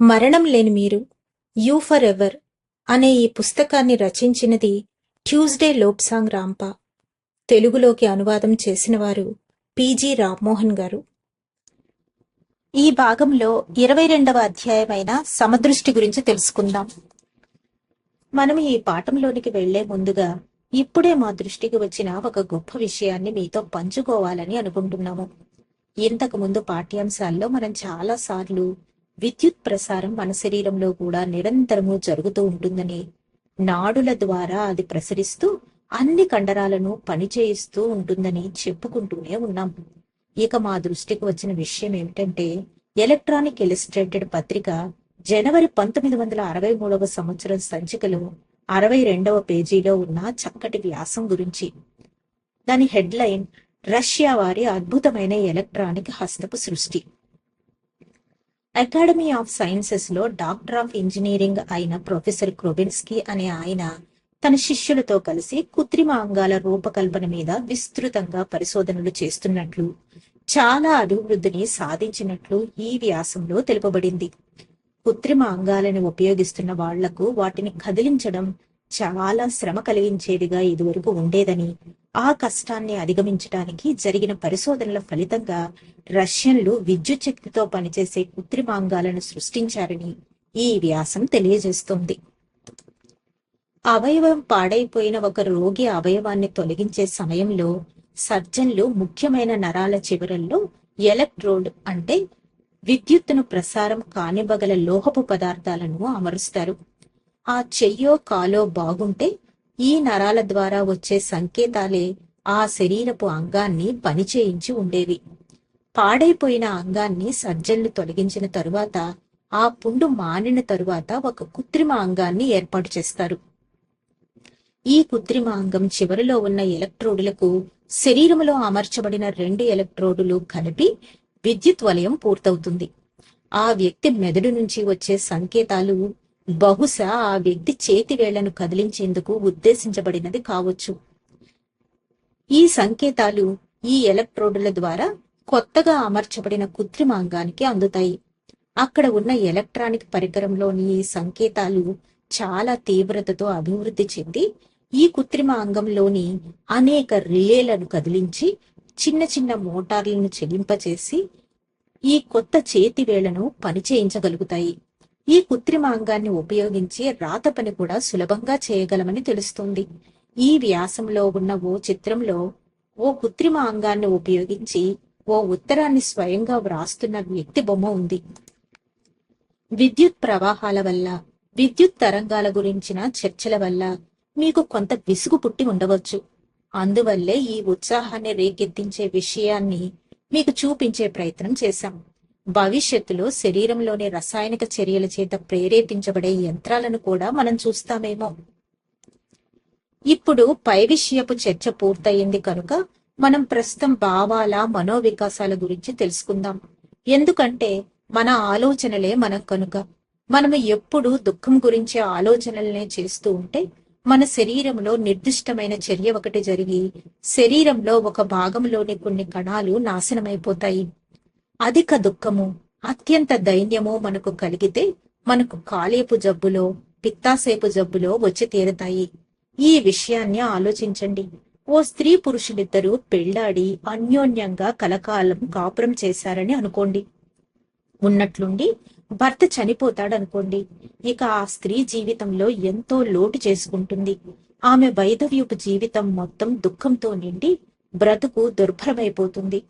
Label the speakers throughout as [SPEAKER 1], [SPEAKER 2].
[SPEAKER 1] మరణం లేని మీరు యూ ఫర్ ఎవర్ అనే ఈ పుస్తకాన్ని రచించినది ట్యూస్డే లోప్సాంగ్ రాంపా. తెలుగులోకి అనువాదం చేసినవారు పీజీ రామ్మోహన్ గారు. ఈ భాగంలో ఇరవై రెండవ అధ్యాయమైన సమదృష్టి గురించి తెలుసుకుందాం. మనం ఈ పాఠంలోనికి వెళ్ళే ముందుగా ఇప్పుడే మా దృష్టికి వచ్చిన ఒక గొప్ప విషయాన్ని మీతో పంచుకోవాలని అనుకుంటున్నాము. ఇంతకు ముందు పాఠ్యాంశాల్లో మనం చాలా సార్లు విద్యుత్ ప్రసారం మన శరీరంలో కూడా నిరంతరము జరుగుతూ ఉంటుందని నాడుల ద్వారా అది ప్రసరిస్తూ అన్ని కండరాలను పనిచేయిస్తూ ఉంటుందని చెప్పుకుంటూనే ఉన్నాం. ఇక మా దృష్టికి వచ్చిన విషయం ఏమిటంటే ఎలక్ట్రానిక్ ఇలిస్ట్రేటెడ్ పత్రిక జనవరి పంతొమ్మిది వందల అరవై మూడవ సంవత్సరం సంచికలో అరవై రెండవ పేజీలో ఉన్న చక్కటి వ్యాసం గురించి. దాని హెడ్లైన్ రష్యా వారి అద్భుతమైన ఎలక్ట్రానిక్ హస్తపు సృష్టి. అకాడమీ ఆఫ్ సైన్సెస్లో డాక్టర్ ఆఫ్ ఇంజనీరింగ్ అయిన ప్రొఫెసర్ క్రోబెన్స్కీ అనే ఆయన తన శిష్యులతో కలిసి కృత్రిమ అంగాల రూపకల్పన మీద విస్తృతంగా పరిశోధనలు చేస్తున్నట్లు చాలా అభివృద్ధిని సాధించినట్లు ఈ వ్యాసంలో తెలుపబడింది. కృత్రిమ అంగాలను ఉపయోగిస్తున్న వాళ్ళకు వాటిని కదిలించడం చాలా శ్రమ కలిగించేదిగా ఇదివరకు ఉండేదని ఆ కష్టాన్ని అధిగమించడానికి జరిగిన పరిశోధనల ఫలితంగా రష్యన్లు విద్యుత్ శక్తితో పనిచేసే కృత్రిమాంగాలను సృష్టించారని ఈ వ్యాసం తెలియజేస్తుంది. అవయవం పాడైపోయిన ఒక రోగి అవయవాన్ని తొలగించే సమయంలో సర్జన్లు ముఖ్యమైన నరాల చివరల్లో ఎలక్ట్రోడ్ అంటే విద్యుత్తును ప్రసారం కానివ్వగల లోహపు పదార్థాలను అమరుస్తారు. ఆ చెయ్యో కాలో బాగుంటే ఈ నరాల ద్వారా వచ్చే సంకేతాలే ఆ శరీరపు అంగాన్ని పనిచేయించి ఉండేవి. పాడైపోయిన అంగాన్ని సర్జన్లు తొలగించిన తరువాత ఆ పుండు మానిన తరువాత ఒక కృత్రిమ అంగాన్ని ఏర్పాటు చేస్తారు. ఈ కృత్రిమ అంగం చివరిలో ఉన్న ఎలక్ట్రోడులకు శరీరంలో అమర్చబడిన రెండు ఎలక్ట్రోడులు కలిపి విద్యుత్ వలయం పూర్తవుతుంది. ఆ వ్యక్తి మెదడు నుంచి వచ్చే సంకేతాలు బహుశా ఆ వ్యక్తి చేతి వేళ్ళను కదిలించేందుకు ఉద్దేశించబడినది కావచ్చు. ఈ సంకేతాలు ఈ ఎలక్ట్రోడుల ద్వారా కొత్తగా అమర్చబడిన కృత్రిమ అంగానికి అందుతాయి. అక్కడ ఉన్న ఎలక్ట్రానిక్ పరికరంలోని ఈ సంకేతాలు చాలా తీవ్రతతో అభివృద్ధి చెంది ఈ కృత్రిమ అంగంలోని అనేక రిలేలను కదిలించి చిన్న చిన్న మోటార్లను చెల్లింపచేసి ఈ కొత్త చేతి వేళ్ళను పనిచేయించగలుగుతాయి. ఈ కృత్రిమ అంగాన్ని ఉపయోగించి రాత పని కూడా సులభంగా చేయగలమని తెలుస్తుంది. ఈ వ్యాసంలో ఉన్న ఓ చిత్రంలో ఓ కృత్రిమ అంగాన్ని ఉపయోగించి ఓ ఉత్తరాన్ని స్వయంగా వ్రాస్తున్న వ్యక్తి బొమ్మ ఉంది. విద్యుత్ ప్రవాహాల వల్ల విద్యుత్ తరంగాల గురించిన చర్చల వల్ల మీకు కొంత విసుగు పుట్టి ఉండవచ్చు. అందువల్లే ఈ ఉత్సాహాన్ని రేకెత్తించే విషయాన్ని మీకు చూపించే ప్రయత్నం చేశాం. భవిష్యత్తులో శరీరంలోని రసాయనిక చర్యల చేత ప్రేరేపించబడే యంత్రాలను కూడా మనం చూస్తామేమో. ఇప్పుడు పై విషయపు చర్చ పూర్తయింది కనుక మనం ప్రస్తుతం భావాల మనోవికాసాల గురించి తెలుసుకుందాం. ఎందుకంటే మన ఆలోచనలే మనం కనుక మనము ఎప్పుడు దుఃఖం గురించే ఆలోచనలనే చేస్తూ ఉంటే మన శరీరంలో నిర్దిష్టమైన చర్య ఒకటి జరిగి శరీరంలో ఒక భాగంలోని కొన్ని కణాలు నాశనమైపోతాయి. అధిక దుఃఖము అత్యంత దైన్యము మనకు కలిగితే మనకు కాలేపు జబ్బులో పిత్తాసేపు జబ్బులో వచ్చి తీరుతాయి. ఈ విషయాన్ని ఆలోచించండి. ఓ స్త్రీ పురుషులిద్దరూ పెళ్ళాడి అన్యోన్యంగా కలకాలం కాపురం చేశారని అనుకోండి. ఉన్నట్లుండి భర్త చనిపోతాడనుకోండి. ఇక ఆ స్త్రీ జీవితంలో ఎంతో లోటు చేసుకుంటుంది. ఆమె వైధవ్యపు జీవితం మొత్తం దుఃఖంతో నిండి బ్రతుకు దుర్భరమైపోతుంది.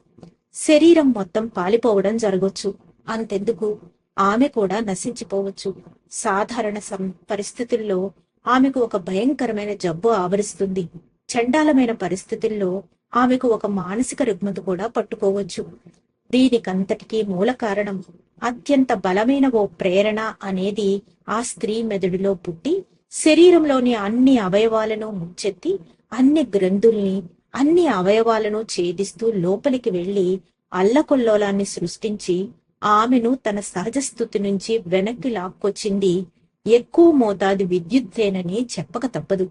[SPEAKER 1] శరీరం మొత్తం పాలిపోవడం జరగొచ్చు. అంతెందుకు? ఆమె కూడా నశించిపోవచ్చు. సాధారణ సం పరిస్థితుల్లో ఆమెకు ఒక భయంకరమైన జబ్బు ఆవరిస్తుంది. చండాలమైన పరిస్థితుల్లో ఆమెకు ఒక మానసిక రుగ్మత కూడా పట్టుకోవచ్చు. దీనికంతటికీ మూల కారణం అత్యంత బలమైన ఓ ప్రేరణ అనేది ఆ స్త్రీ మెదడులో పుట్టి శరీరంలోని అన్ని అవయవాలను ముంచెత్తి అన్ని గ్రంథుల్ని అన్ని అవయవాలను ఛేదిస్తూ లోపలికి వెళ్ళి అల్లకొల్లోలాన్ని సృష్టించి ఆమెను తన సహజ స్థుతి నుంచి వెనక్కి లాక్కొచ్చింది ఎక్కువ మోతాదు విద్యుత్తేనని చెప్పక తప్పదు.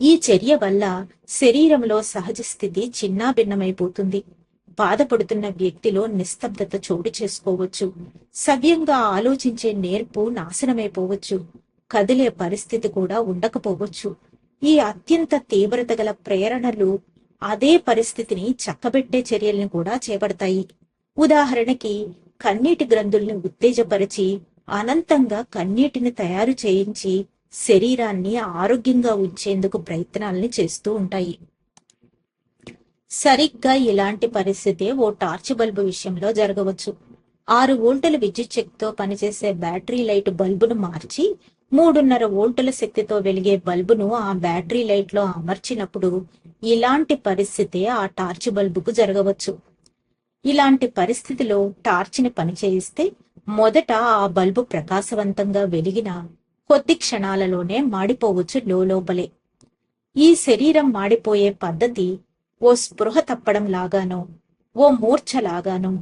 [SPEAKER 1] ఈ చర్య వల్ల శరీరంలో సహజ స్థితి చిన్నాభిన్నమైపోతుంది. బాధపడుతున్న వ్యక్తిలో నిస్తబ్దత చోటు చేసుకోవచ్చు. సవ్యంగా ఆలోచించే నేర్పు నాశనమైపోవచ్చు. కదిలే పరిస్థితి కూడా ఉండకపోవచ్చు. ఈ అత్యంత తీవ్రత గల ప్రేరణలు అదే పరిస్థితిని చక్కబెట్టే చర్యలను కూడా చేపడతాయి. ఉదాహరణకి కన్నీటి గ్రంథుల్ని ఉత్తేజపరిచి అనంతంగా కన్నీటిని తయారు చేయించి శరీరాన్ని ఆరోగ్యంగా ఉంచేందుకు ప్రయత్నాల్ని చేస్తూ ఉంటాయి. సరిగ్గా ఇలాంటి పరిస్థితే ఓ టార్చ్ బల్బు విషయంలో జరగవచ్చు. ఆరు వోల్టుల విద్యుత్ శక్తితో పనిచేసే బ్యాటరీ లైట్ బల్బును మార్చి మూడున్నర వోల్టుల శక్తితో వెలిగే బల్బును ఆ బ్యాటరీ లైట్లో అమర్చినప్పుడు ఇలాంటి పరిస్థితే ఆ టార్చ్ బల్బుకు జరగవచ్చు. ఇలాంటి పరిస్థితిలో టార్చ్ని పనిచేయిస్తే మొదట ఆ బల్బు ప్రకాశవంతంగా వెలిగిన కొద్ది క్షణాలలోనే మాడిపోవచ్చు లోపలే ఈ శరీరం మాడిపోయే పద్ధతి ఓ స్పృహ తప్పడం లాగానో ఓ మూర్ఛ లాగానో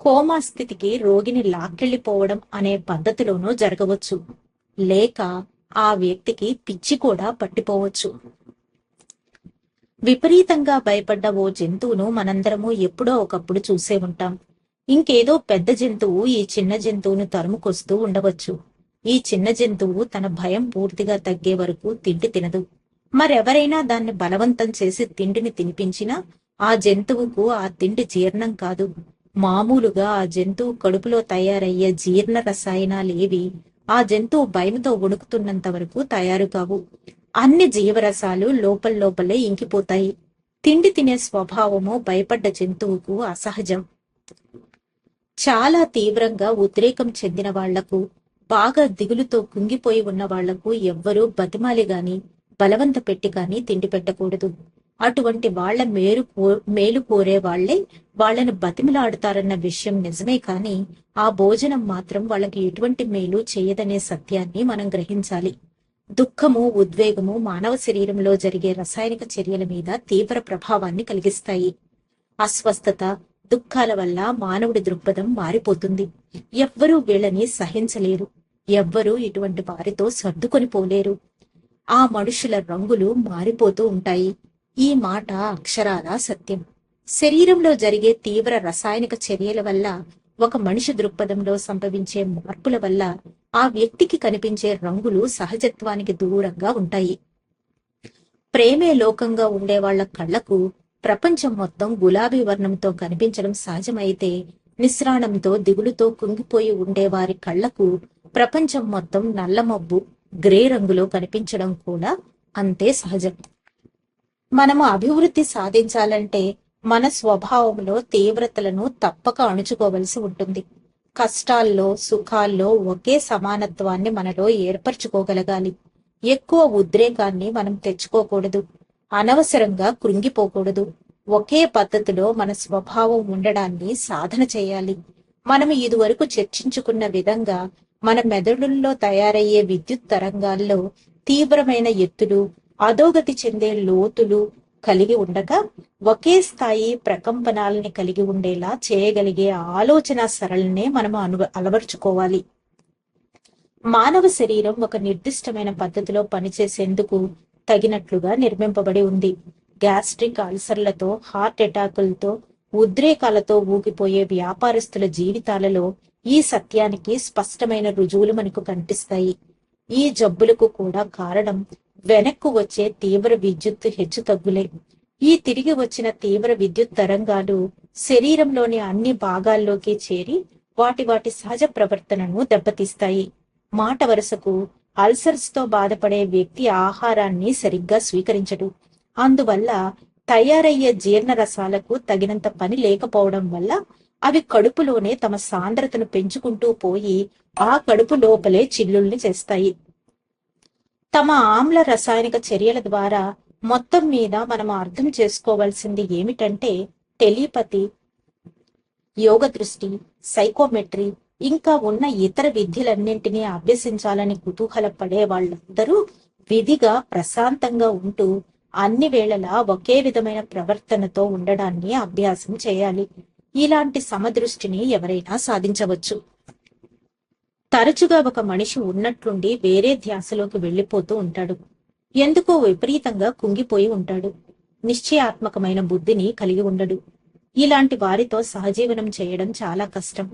[SPEAKER 1] కోమా స్థితికి రోగిని లాక్కెళ్ళిపోవడం అనే పద్ధతిలోనూ జరగవచ్చు. లేక ఆ వ్యక్తికి పిచ్చి కూడా పట్టిపోవచ్చు. విపరీతంగా భయపడ్డ ఓ జంతువును మనందరము ఎప్పుడో ఒకప్పుడు చూసే ఉంటాం. ఇంకేదో పెద్ద జంతువు ఈ చిన్న జంతువును తరుముకొస్తూ ఉండవచ్చు. ఈ చిన్న జంతువు తన భయం పూర్తిగా తగ్గే వరకు తిండి తినదు. మరెవరైనా దాన్ని బలవంతం చేసి తిండిని తినిపించినా ఆ జంతువుకు ఆ తిండి జీర్ణం కాదు. మామూలుగా ఆ జంతువు కడుపులో తయారయ్యే జీర్ణ రసాయనాలు ఏవి? ఆ జంతువు భయంతో ఉడుకుతున్నంత వరకు తయారు కావు. అన్ని జీవరసాలు లోపల లోపలే ఇంకిపోతాయి. తిండి తినే స్వభావము భయపడ్డ జంతువుకు అసహజం. చాలా తీవ్రంగా ఉద్రేకం చెందిన వాళ్ళకు బాగా దిగులుతో కుంగిపోయి ఉన్న వాళ్ళకు ఎవ్వరూ బతిమాలి గాని బలవంత పెట్టి గాని తిండి పెట్టకూడదు. అటువంటి వాళ్ళ మేలు కో- మేలు కోరే వాళ్ళే వాళ్ళను బతిమిలాడుతారన్న విషయం నిజమే కాని ఆ భోజనం మాత్రం వాళ్ళకి ఎటువంటి మేలు చేయదనే సత్యాన్ని మనం గ్రహించాలి. దుఃఖము ఉద్వేగము మానవ శరీరంలో జరిగే రసాయనిక చర్యల మీద తీవ్ర ప్రభావాన్ని కలిగిస్తాయి. అస్వస్థత దుఃఖాల వల్ల మానవుడి దృక్పథం మారిపోతుంది. ఎవ్వరూ వీళ్ళని సహించలేరు. ఎవ్వరూ ఇటువంటి వారితో సర్దుకొని పోలేరు. ఆ మనుషుల రంగులు మారిపోతూ ఉంటాయి. ఈ మాట అక్షరాల సత్యం. శరీరంలో జరిగే తీవ్ర రసాయనిక చర్యల వల్ల ఒక మనిషి దృక్పథంలో సంభవించే మార్పుల వల్ల ఆ వ్యక్తికి కనిపించే రంగులు సహజత్వానికి దూరంగా ఉంటాయి. ప్రేమే లోకంగా ఉండే వాళ్ళ కళ్ళకు ప్రపంచం మొత్తం గులాబీ వర్ణంతో కనిపించడం సహజమైతే నిస్రాణంతో దిగులుతో కుంగిపోయి ఉండేవారి కళ్ళకు ప్రపంచం మొత్తం నల్లమబ్బు గ్రే రంగులో కనిపించడం కూడా అంతే సహజం. మనము అభివృద్ధి సాధించాలంటే మన స్వభావంలో తీవ్రతలను తప్పక అణుచుకోవలసి ఉంటుంది. కష్టాల్లో సుఖాల్లో ఒకే సమానత్వాన్ని మనలో ఏర్పరచుకోగలగాలి. ఎక్కువ ఉద్రేకాన్ని మనం తెచ్చుకోకూడదు. అనవసరంగా కృంగిపోకూడదు. ఒకే పద్ధతిలో మన స్వభావం ఉండడాన్ని సాధన చేయాలి. మనం ఇదివరకు చర్చించుకున్న విధంగా మన మెదడుల్లో తయారయ్యే విద్యుత్ తరంగాల్లో తీవ్రమైన ఎత్తులు అధోగతి చెందే లోతులు కలిగి ఉండగా ఒకే స్థాయి ప్రకంపనాలని కలిగి ఉండేలా చేయగలిగే ఆలోచన సరళనే మనం అను అలవర్చుకోవాలి. మానవ శరీరం ఒక నిర్దిష్టమైన పద్ధతిలో పనిచేసేందుకు తగినట్లుగా నిర్మింపబడి ఉంది. గ్యాస్ట్రిక్ అల్సర్లతో హార్ట్ అటాకులతో ఉద్రేకాలతో ఊగిపోయే వ్యాపారస్తుల జీవితాలలో ఈ సత్యానికి స్పష్టమైన రుజువులు మనకు కనిపిస్తాయి. ఈ జబ్బులకు కూడా కారణం వెనక్కు వచ్చే తీవ్ర విద్యుత్ హెచ్చు తగ్గులే. ఈ తిరిగి వచ్చిన తీవ్ర విద్యుత్ తరంగాలు శరీరంలోని అన్ని భాగాల్లోకి చేరి వాటి వాటి సహజ ప్రవర్తనను దెబ్బతీస్తాయి. మాట వరుసకు అల్సర్స్తో బాధపడే వ్యక్తి ఆహారాన్ని సరిగ్గా స్వీకరించడు. అందువల్ల తయారయ్యే జీర్ణ రసాలకు తగినంత పని లేకపోవడం వల్ల అవి కడుపులోనే తమ సాంద్రతను పెంచుకుంటూ పోయి ఆ కడుపు లోపలే చిల్లుల్ని చేస్తాయి. తమ ఆమ్ల రసాయనిక చర్యల ద్వారా మొత్తం మీద మనం అర్థం చేసుకోవాల్సింది ఏమిటంటే టెలిపతి యోగ దృష్టి సైకోమెట్రీ ఇంకా ఉన్న ఇతర విద్యలన్నింటినీ అభ్యసించాలని కుతూహలపడే వాళ్ళందరూ విధిగా ప్రశాంతంగా ఉంటూ అన్ని వేళలా ఒకే విధమైన ప్రవర్తనతో ఉండడాన్ని అభ్యాసం చేయాలి. ఇలాంటి సమదృష్టిని ఎవరైనా సాధించవచ్చు. తరచుగా ఒక మనిషి ఉన్నట్లుండి వేరే ధ్యాసలోకి వెళ్ళిపోతూ ఉంటాడు. ఎందుకో విపరీతంగా కుంగిపోయి ఉంటాడు. నిశ్చయాత్మకమైన బుద్ధిని కలిగి ఉండడు. ఇలాంటి వారితో సహజీవనం చేయడం చాలా కష్టం.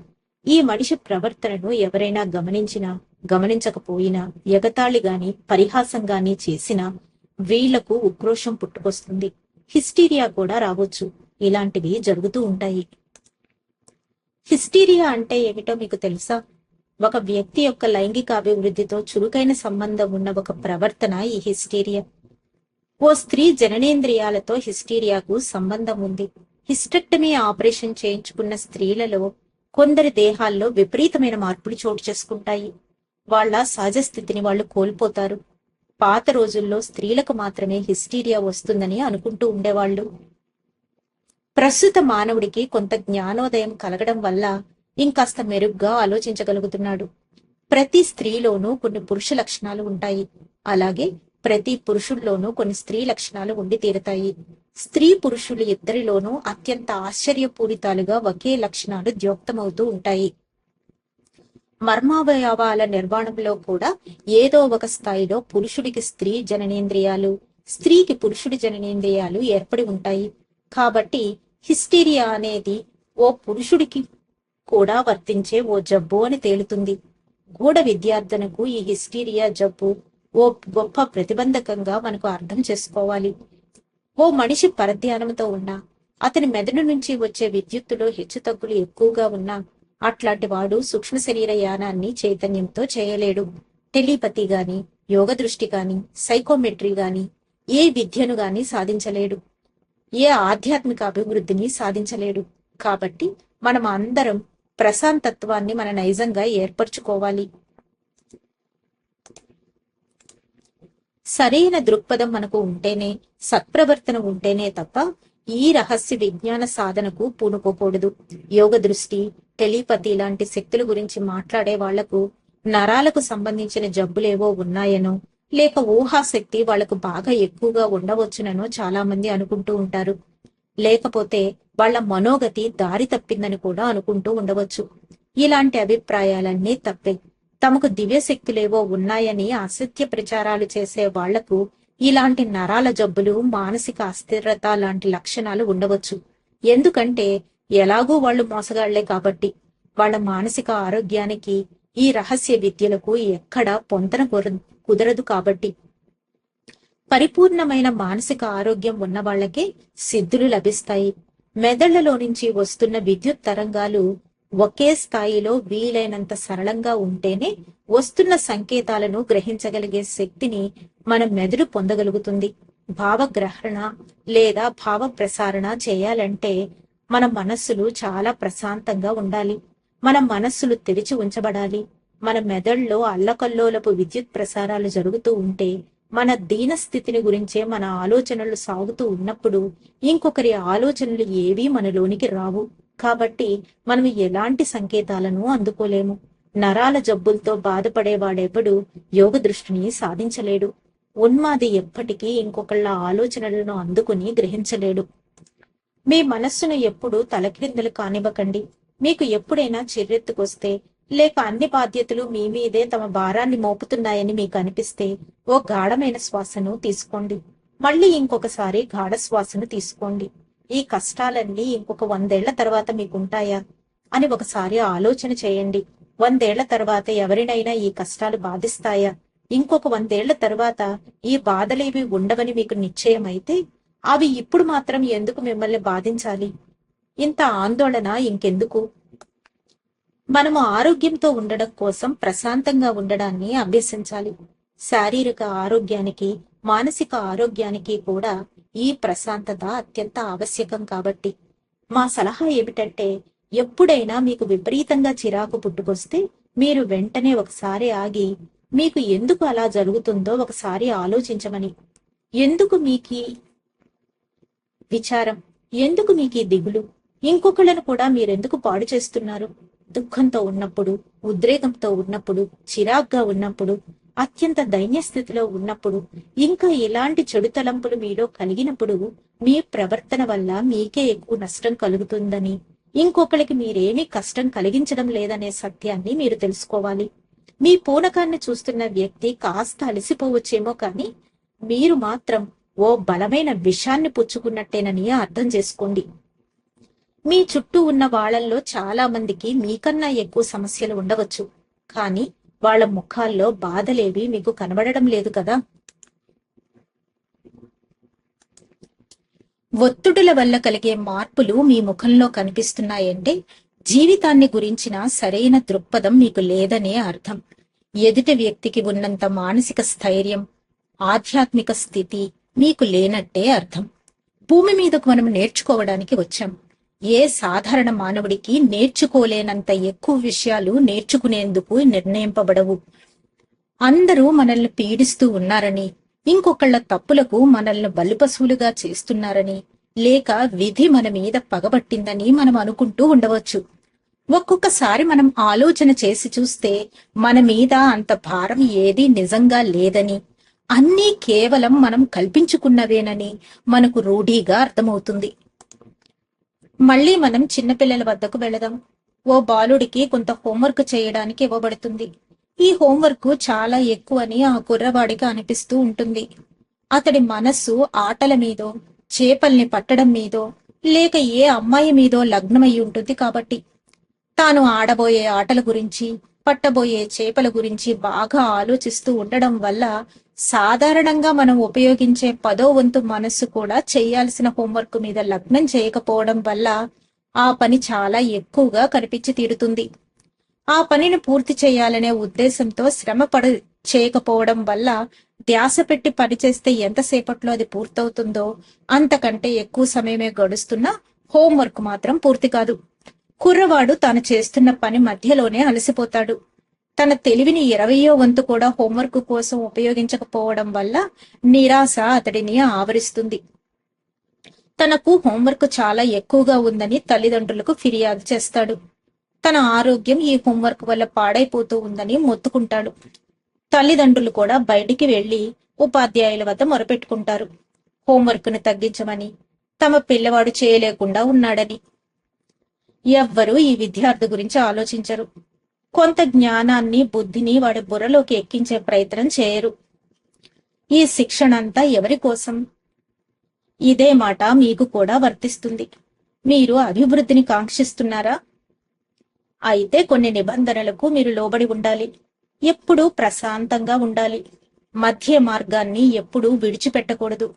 [SPEAKER 1] ఈ మనిషి ప్రవర్తనను ఎవరైనా గమనించినా గమనించకపోయినా ఎగతాళి గాని పరిహాసం గాని చేసినా వీళ్ళకు ఉక్రోషం పుట్టుకొస్తుంది. హిస్టీరియా కూడా రావచ్చు. ఇలాంటివి జరుగుతూ ఉంటాయి. హిస్టీరియా అంటే ఏమిటో మీకు తెలుసా? ఒక వ్యక్తి యొక్క లైంగిక అభివృద్ధితో చురుకైన సంబంధం ఉన్న ఒక ప్రవర్తన ఈ హిస్టీరియా. ఓ స్త్రీ జననేంద్రియాలతో హిస్టీరియాకు సంబంధం ఉంది. హిస్టెక్టమీ ఆపరేషన్ చేయించుకున్న స్త్రీలలో కొందరి దేహాల్లో విపరీతమైన మార్పులు చోటు చేసుకుంటాయి. వాళ్ళ సహజ స్థితిని వాళ్ళు కోల్పోతారు. పాత రోజుల్లో స్త్రీలకు మాత్రమే హిస్టీరియా వస్తుందని అనుకుంటూ ఉండేవాళ్ళు. ప్రస్తుత మానవుడికి కొంత జ్ఞానోదయం కలగడం వల్ల ఇంకాస్త మెరుగ్గా ఆలోచించగలుగుతున్నాడు. ప్రతి స్త్రీలోనూ కొన్ని పురుష లక్షణాలు ఉంటాయి. అలాగే ప్రతి పురుషుల్లోనూ కొన్ని స్త్రీ లక్షణాలు ఉండి తీరుతాయి. స్త్రీ పురుషులు ఇద్దరిలోనూ అత్యంత ఆశ్చర్యపూరితాలుగా ఒకే లక్షణాలు ద్యోక్తమవుతూ ఉంటాయి. మర్మావయవాల నిర్మాణంలో కూడా ఏదో ఒక స్థాయిలో పురుషుడికి స్త్రీ జననేంద్రియాలు స్త్రీకి పురుషుడి జననేంద్రియాలు ఏర్పడి ఉంటాయి. కాబట్టి హిస్టీరియా అనేది ఓ పురుషుడికి కూడా వర్తించే ఓ జబ్బు అని తేలుతుంది. గూఢ విద్యార్థనకు ఈ హిస్టీరియా జబ్బు ఓ గొప్ప ప్రతిబంధకంగా మనకు అర్థం చేసుకోవాలి. ఓ మనిషి పరధ్యానంతో ఉన్నా అతని మెదడు నుంచి వచ్చే విద్యుత్తులో హెచ్చుతగ్గులు ఎక్కువగా ఉన్నా అట్లాంటి వాడు సూక్ష్మ శరీర యానాన్ని చైతన్యంతో చేయలేడు. టెలిపతి గాని యోగ దృష్టి గాని సైకోమెట్రీ గాని ఏ విద్యను గాని సాధించలేడు. ఏ ఆధ్యాత్మిక అభివృద్ధిని సాధించలేడు. కాబట్టి మనం అందరం ప్రశాంతత్వాన్ని మన నైజంగా ఏర్పరచుకోవాలి. సరైన దృక్పథం మనకు ఉంటేనే సత్ప్రవర్తన ఉంటేనే తప్ప ఈ రహస్య విజ్ఞాన సాధనకు పూనుకోకూడదు. యోగ దృష్టి టెలిపతి లాంటి శక్తుల గురించి మాట్లాడే వాళ్ళకు నరాలకు సంబంధించిన జబ్బులేవో ఉన్నాయనో లేక ఊహాశక్తి వాళ్ళకు బాగా ఎక్కువగా ఉండవచ్చుననో చాలా మంది అనుకుంటూ ఉంటారు. లేకపోతే వాళ్ళ మనోగతి దారి తప్పిందని కూడా అనుకుంటూ ఉండవచ్చు. ఇలాంటి అభిప్రాయాలన్నీ తప్పే. తమకు దివ్య శక్తులేవో ఉన్నాయని అసత్య ప్రచారాలు చేసే వాళ్ళకు ఇలాంటి నరాల జబ్బులు మానసిక అస్థిరత లాంటి లక్షణాలు ఉండవచ్చు. ఎందుకంటే ఎలాగూ వాళ్ళు మోసగాళ్ళే కాబట్టి. వాళ్ళ మానసిక ఆరోగ్యానికి ఈ రహస్య విద్యలకు ఎక్కడ పొంతన కుదరదు కాబట్టి. పరిపూర్ణమైన మానసిక ఆరోగ్యం ఉన్న వాళ్ళకే సిద్ధులు లభిస్తాయి. మెదళ్ళలో నుంచి వస్తున్న విద్యుత్ తరంగాలు ఒకే స్థాయిలో వీలైనంత సరళంగా ఉంటేనే వస్తున్న సంకేతాలను గ్రహించగలిగే శక్తిని మన మెదడు పొందగలుగుతుంది. భావగ్రహణ లేదా భావ ప్రసారణ చేయాలంటే మన మనస్సులు చాలా ప్రశాంతంగా ఉండాలి. మన మనస్సులు తెరిచి ఉంచబడాలి. మన మెదడులో అల్లకల్లోలపు విద్యుత్ ప్రసారాలు జరుగుతూ ఉంటే మన దీన స్థితిని గురించే మన ఆలోచనలు సాగుతూ ఉన్నప్పుడు ఇంకొకరి ఆలోచనలు ఏవీ మనలోనికి రావు. కాబట్టి మనం ఎలాంటి సంకేతాలను అందుకోలేము. నరాల జబ్బులతో బాధపడేవాడెవడు యోగ దృష్టిని సాధించలేడు. ఉన్మాది ఎప్పటికీ ఇంకొకళ్ళ ఆలోచనలను అందుకుని గ్రహించలేడు. మీ మనస్సును ఎప్పుడు తలక్రిందులు కానివ్వకండి. మీకు ఎప్పుడైనా చిర్రెత్తుకొస్తే లేక అన్ని బాధ్యతలు మీ మీదే తమ భారాన్ని మోపుతున్నాయని మీకు అనిపిస్తే ఓ గాఢమైన శ్వాసను తీసుకోండి. మళ్ళీ ఇంకొకసారి గాఢ శ్వాసను తీసుకోండి. ఈ కష్టాలన్నీ ఇంకొక వందేళ్ళ తర్వాత మీకుంటాయా? అని ఒకసారి ఆలోచన చేయండి. వందేళ్ళ తర్వాత ఎవరినైనా ఈ కష్టాలు బాధిస్తాయా? ఇంకొక వందేళ్ళ తర్వాత ఈ బాధలేవి ఉండవని మీకు నిశ్చయమైతే అవి ఇప్పుడు మాత్రం ఎందుకు మిమ్మల్ని బాధించాలి? ఇంత ఆందోళన ఇంకెందుకు? మనము ఆరోగ్యంతో ఉండడం కోసం ప్రశాంతంగా ఉండడాన్ని అభ్యసించాలి. శారీరక ఆరోగ్యానికి మానసిక ఆరోగ్యానికి కూడా ఈ ప్రశాంతత అత్యంత ఆవశ్యకం కాబట్టి. మా సలహా ఏమిటంటే ఎప్పుడైనా మీకు విపరీతంగా చిరాకు పుట్టుకొస్తే మీరు వెంటనే ఒకసారి ఆగి మీకు ఎందుకు అలా జరుగుతుందో ఒకసారి ఆలోచించమని. ఎందుకు మీకి విచారం? ఎందుకు మీకు ఈ దిగులు? ఇంకొకళ్ళను కూడా మీరెందుకు పాడు చేస్తున్నారు? దుఃఖంతో ఉన్నప్పుడు ఉద్రేకంతో ఉన్నప్పుడు చిరాగ్గా ఉన్నప్పుడు అత్యంత దైన్య స్థితిలో ఉన్నప్పుడు ఇంకా ఎలాంటి చెడు తలంపులు మీలో కలిగినప్పుడు మీ ప్రవర్తన వల్ల మీకే ఎక్కువ నష్టం కలుగుతుందని ఇంకొకరికి మీరేమీ కష్టం కలిగించడం లేదనే సత్యాన్ని మీరు తెలుసుకోవాలి. మీ పూనకాన్ని చూస్తున్న వ్యక్తి కాస్త అలసిపోవచ్చేమో కానీ మీరు మాత్రం ఓ బలమైన విషాన్ని పుచ్చుకున్నట్టేనని అర్థం చేసుకోండి. మీ చుట్టూ ఉన్న వాళ్ళల్లో చాలా మందికి మీకన్నా ఎక్కువ సమస్యలు ఉండవచ్చు. కానీ వాళ్ళ ముఖాల్లో బాధలేవి మీకు కనబడడం లేదు కదా? ఒత్తిడుల వల్ల కలిగే మార్పులు మీ ముఖంలో కనిపిస్తున్నాయంటే జీవితాన్ని గురించిన సరైన దృక్పథం మీకు లేదనే అర్థం. ఎదుటి వ్యక్తికి ఉన్నంత మానసిక స్థైర్యం ఆధ్యాత్మిక స్థితి మీకు లేనట్టే అర్థం. భూమి మీదకు మనం నేర్చుకోవడానికి వచ్చాం. ఏ సాధారణ మానవుడికి నేర్చుకోలేనంత ఎక్కువ విషయాలు నేర్చుకునేందుకు నిర్ణయింపబడవు. అందరూ మనల్ని పీడిస్తూ ఉన్నారని ఇంకొకళ్ళ తప్పులకు మనల్ని బలిపశువులుగా చేస్తున్నారని లేక విధి మన మీద పగబట్టిందని మనం అనుకుంటూ ఉండవచ్చు. ఒక్కొక్కసారి మనం ఆలోచన చేసి చూస్తే మన మీద అంత భారం ఏదీ నిజంగా లేదని అన్నీ కేవలం మనం కల్పించుకున్నవేనని మనకు రూఢీగా అర్థమవుతుంది. మళ్ళీ మనం చిన్నపిల్లల వద్దకు వెళదాం. ఓ బాలుడికి కొంత హోంవర్క్ చేయడానికి ఇవ్వబడుతుంది. ఈ హోంవర్క్ చాలా ఎక్కువని ఆ కుర్రవాడికి అనిపిస్తూ ఉంటుంది. అతడి మనస్సు ఆటల మీదో చేపల్ని పట్టడం మీదో లేక ఏ అమ్మాయి మీదో లగ్నమై ఉంటుంది కాబట్టి. తాను ఆడబోయే ఆటల గురించి పట్టబోయే చేపల గురించి బాగా ఆలోచిస్తూ ఉండడం వల్ల సాధారణంగా మనం ఉపయోగించే పదో వంతు మనస్సు కూడా చేయాల్సిన హోంవర్క్ మీద లగ్నం చేయకపోవడం వల్ల ఆ పని చాలా ఎక్కువగా కనిపించి తీరుతుంది. ఆ పనిని పూర్తి చేయాలనే ఉద్దేశంతో శ్రమ పడ చేయకపోవడం వల్ల ధ్యాస పెట్టి పనిచేస్తే ఎంతసేపట్లో అది పూర్తవుతుందో అంతకంటే ఎక్కువ సమయమే గడుస్తున్నా హోంవర్క్ మాత్రం పూర్తి కాదు. కుర్రవాడు తాను చేస్తున్న పని మధ్యలోనే అలసిపోతాడు. తన తెలివిని ఇరవయో వంతు కూడా హోంవర్క్ కోసం ఉపయోగించకపోవడం వల్ల నిరాశ అతడిని ఆవరిస్తుంది. తనకు హోంవర్క్ చాలా ఎక్కువగా ఉందని తల్లిదండ్రులకు ఫిర్యాదు చేస్తాడు. తన ఆరోగ్యం ఈ హోంవర్క్ వల్ల పాడైపోతూ ఉందని మొత్తుకుంటాడు. తల్లిదండ్రులు కూడా బయటికి వెళ్ళి ఉపాధ్యాయుల వద్ద మొరపెట్టుకుంటారు. హోంవర్క్ను తగ్గించమని తమ పిల్లవాడు చేయలేకుండా ఉన్నాడని. ఎవ్వరూ ఈ విద్యార్థి గురించి ఆలోచించరు. కొంత జ్ఞానాన్ని బుద్ధిని వాడి బుర్రలోకి ఎక్కించే ప్రయత్నం చేయరు. ఈ శిక్షణ అంతా ఎవరి కోసం? ఇదే మాట మీకు కూడా వర్తిస్తుంది. మీరు అభివృద్ధిని కాంక్షిస్తున్నారా? అయితే కొన్ని నిబంధనలకు మీరు లోబడి ఉండాలి. ఎప్పుడూ ప్రశాంతంగా ఉండాలి. మధ్య మార్గాన్ని ఎప్పుడూ విడిచిపెట్టకూడదు.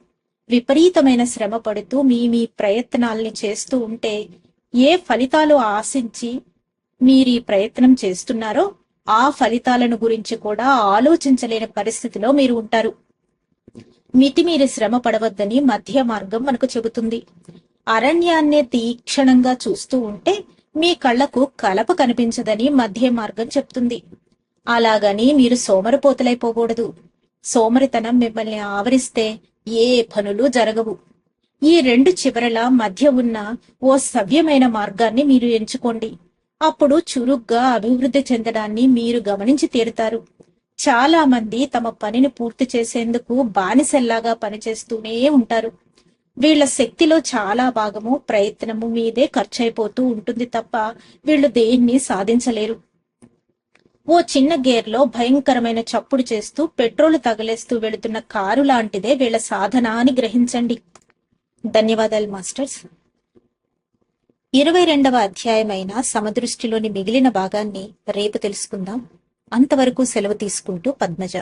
[SPEAKER 1] విపరీతమైన శ్రమ పడుతూ మీ మీ ప్రయత్నాల్ని చేస్తూ ఉంటే ఏ ఫలితాలు ఆశించి మీరు ఈ ప్రయత్నం చేస్తున్నారో ఆ ఫలితాలను గురించి కూడా ఆలోచించలేని పరిస్థితిలో మీరు ఉంటారు. మితిమీరి శ్రమ పడవద్దని మధ్య మార్గం మనకు చెబుతుంది. అరణ్యాన్నే తీక్షణంగా చూస్తూ ఉంటే మీ కళ్ళకు కలప కనిపించదని మధ్య మార్గం చెప్తుంది. అలాగని మీరు సోమరిపోతులైపోకూడదు. సోమరితనం మిమ్మల్ని ఆవరిస్తే ఏ పనులు జరగవు. ఈ రెండు చివరల మధ్య ఉన్న ఓ సవ్యమైన మార్గాన్ని మీరు ఎంచుకోండి. అప్పుడు చురుగ్గా అభివృద్ధి చెందడాన్ని మీరు గమనించి తీరుతారు. చాలా మంది తమ పనిని పూర్తి చేసేందుకు బానిసల్లాగా పనిచేస్తూనే ఉంటారు. వీళ్ళ శక్తిలో చాలా భాగము ప్రయత్నము మీదే ఖర్చయిపోతూ ఉంటుంది తప్ప వీళ్ళు దేన్ని సాధించలేరు. ఓ చిన్న గేర్లో భయంకరమైన చప్పుడు చేస్తూ పెట్రోల్ తగలేస్తూ వెళుతున్న కారు లాంటిదే వీళ్ళ సాధన అని గ్రహించండి. ధన్యవాదాలు మాస్టర్స్. ఇరవై రెండవ అధ్యాయమైన సమదృష్టిలోని మిగిలిన భాగాన్ని రేపు తెలుసుకుందాం. అంతవరకు సెలవు తీసుకుంటూ పద్మజ.